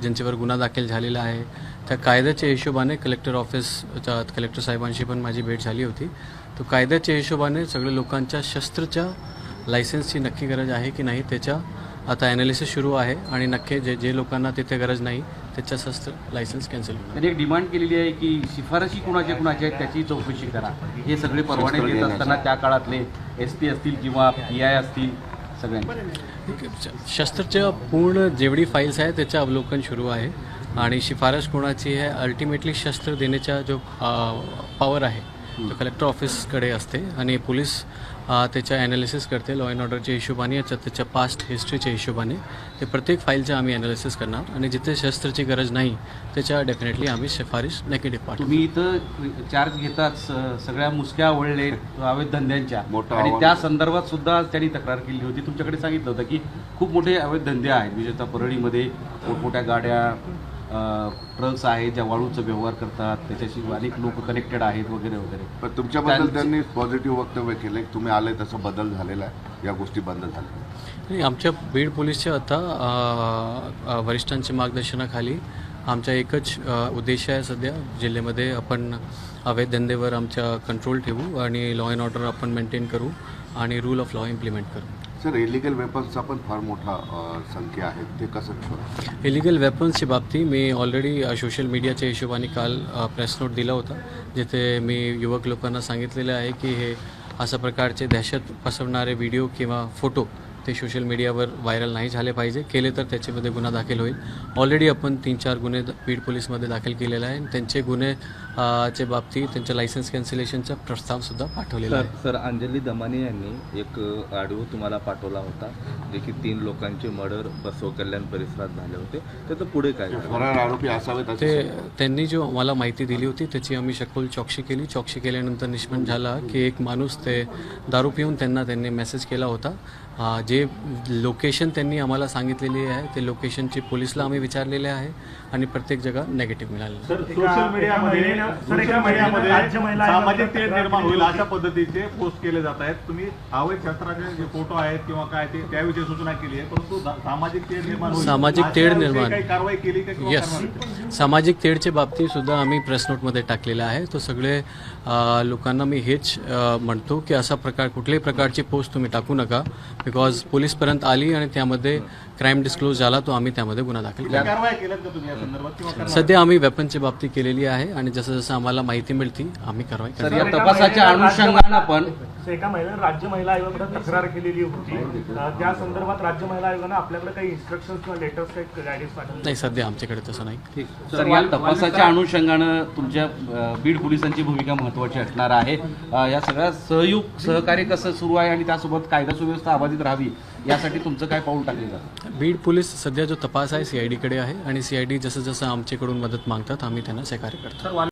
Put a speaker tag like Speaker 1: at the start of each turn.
Speaker 1: ज्यांच्यावर गुन्हा दाखल झालेला आहे. त्या कायद्याच्या हिशोबाने कलेक्टर ऑफिस कलेक्टर साहेबांशी पण माझी भेट झाली होती. तो कायद्याच्या हिशोबाने सगळ्या लोकांच्या शस्त्रच्या लायसन्सची नक्की गरज आहे की नाही त्याच्या आता ॲनालिसिस सुरू आहे. आणि नक्की जे जे लोकांना तिथे गरज नाही त्याच्या शस्त्र लायसन्स कॅन्सल होणार.
Speaker 2: त्यांनी एक डिमांड केलेली आहे की शिफारशी कुणाच्या कुणाच्या आहेत त्याची चौकशी करा. हे सगळे परवाने देत असताना त्या काळातले एस पी असतील किंवा पी आय असतील सगळ्यांनी
Speaker 1: शस्त्रच्या पूर्ण जेवढी फाईल्स आहे त्याचं अवलोकन सुरू आहे. आणि शिफारस कोणाची आहे अल्टिमेटली शस्त्र देण्याचा जो पॉवर आहे तो कलेक्टर ऑफिसकडे असते आणि पोलीस त्याच्या ॲनालिसिस करते लॉ अँड ऑर्डरच्या हिशोबाने याच्या त्याच्या पास्ट हिस्ट्रीच्या हिशोबाने. ते प्रत्येक फाईलचं आम्ही ॲनालिसिस करणार आणि जिथे शस्त्राची गरज नाही त्याच्या डेफिनेटली आम्ही शिफारिश नेगेटिव्ह पाठवू
Speaker 2: तुम्ही इथं चार्ज घेताच स- सगळ्या मुसक्या आवडले अवैध धंद्यांच्या. आणि. त्या संदर्भात सुद्धा त्यांनी तक्रार केली होती. तुमच्याकडे सांगितलं होतं की खूप मोठे अवैध धंदे आहेत. विशेषतः परळीमध्ये मोठमोठ्या गाड्या ट्रक्स आहेत ज्या वाळूचा व्यवहार करतात त्याच्याशी अनेक लोक कनेक्टेड आहेत वगैरे वगैरे.
Speaker 3: पण तुमच्याबद्दल
Speaker 2: त्यांची-
Speaker 3: त्यांनी पॉझिटिव्ह वक्तव्य केलं की तुम्ही आले तसं बदल झालेला आहे या गोष्टी बंद झाल्या.
Speaker 1: आणि आमच्या बीड पोलीसच्या आता अ, अ, वरिष्ठांच्या मार्गदर्शनाखाली आमचा एकच अ, उद्देश आहे सध्या जिल्ह्यामध्ये आपण अवैध धंदेवर आमच्या कंट्रोल ठेवू आणि लॉ अँड ऑर्डर आपण मेंटेन करू आणि रूल ऑफ लॉ इम्प्लिमेंट करू.
Speaker 3: सर इलिगल वेपन्सचा पण फार मोठा संख्या आहे. ते कसं
Speaker 1: इलिगल वेपन्सच्या बाबतीत मी ऑलरेडी सोशल मीडियाच्या हिशोबाने काल प्रेस नोट दिला होता जिथे मी युवक लोकांना सांगितलेलं आहे की हे अशा प्रकारचे दहशत पसरवणारे व्हिडिओ किंवा फोटो ते सोशल मीडियावर व्हायरल नाही झाले पाहिजे. केले तर त्याच्यामध्ये गुन्हा दाखल होईल. ऑलरेडी आपण तीन चार गुन्हे बीड पोलीसमध्ये दाखल केलेले आहे त्यांचे गुन्हे चे बाबतीत त्यांच्या लायसन्स कॅन्सलेशनचा प्रस्तावसुद्धा पाठवलेला
Speaker 4: सर
Speaker 1: आहे.
Speaker 4: सर अंजली दमानी यांनी एक ऑडिओ तुम्हाला पाठवला होता जे की तीन लोकांचे मर्डर बसव कल्याण परिसरात झाले होते. त्याचं पुढे काय झालं?
Speaker 3: फरार आरोपी असावेत
Speaker 1: ते त्यांनी जो मला माहिती दिली होती त्याची आम्ही सखोल चौकशी केली. चौकशी केल्यानंतर निष्पन्न झाला की एक माणूस ते दारू पिऊन त्यांना त्यांनी मेसेज केला होता. जे लोकेशन त्यांनी आम्हाला सांगितलेली आहे ते लोकेशनची पोलिसला आम्ही विचारलेले आहे आणि प्रत्येक जगा नेगेटिव्ह.
Speaker 5: सर सोशल मीडियामध्ये सोशल मीडियामध्ये सामाजिक तेढ निर्माण होईल अशा पद्धतीचे पोस्ट केले जात आहेत. तुम्ही अवैध शस्त्राचे जे फोटो आहेत किंवा काय ते त्याविषयी सूचना केली आहे. परंतु सामाजिक तेढ निर्माण
Speaker 1: सामाजिक तेढ निर्माण.
Speaker 5: काही कारवाई केली का?
Speaker 1: सामाजिक तेढच्या बाबतीत सुद्धा आम्ही प्रेस नोटमध्ये टाकलेला आहे. तो सगळे लोकांना मी हेच म्हणतो की असा प्रकार कुठल्याही प्रकारची पोस्ट तुम्ही टाकू नका. बिकॉज पोलीसपर्यंत आली आणि त्यामध्ये क्राईम डिस्क्लोज झाला तो आम्ही त्यामध्ये गुन्हा दाखल केला.
Speaker 5: कुठल्या कारवाई केल्यात का तुम्ही या संदर्भात किंवा करणार
Speaker 1: सध्या आम्ही वेपनच्या बाबतीत केलेली आहे आणि जसं जसं आम्हाला माहिती मिळते आम्ही कारवाई
Speaker 2: तर
Speaker 1: करणार
Speaker 2: या तपासाच्या अनुषंगानं पण
Speaker 6: एका महिलेने राज्य महिला आयोगाकडे तक्रार केलेली होती. त्या संदर्भात राज्य महिला आयोगानं आपल्याकडे काही इन्स्ट्रक्शन किंवा लेटर्स काही गाईडन्स पाठवले?
Speaker 1: नाही सध्या आमच्याकडे तसं नाही.
Speaker 2: तर या तपासाच्या अनुषंगानं तुमच्या बीड पोलिसांची भूमिका महत्वाची असणार आहे. या सगळ्या सहयोग सहकार्य कसं सुरू आहे आणि त्यासोबत कायदा सुव्यवस्था अबाधित राहावी यासाठी तुमचं काय पाऊल टाकलं जातं?
Speaker 1: बीड पोलीस सध्या जो तपास आहे सी आय डीकडे आहे आणि सी आय डी जसं जसं आमच्याकडून मदत मागतात आम्ही त्यांना सहकार्य करतो.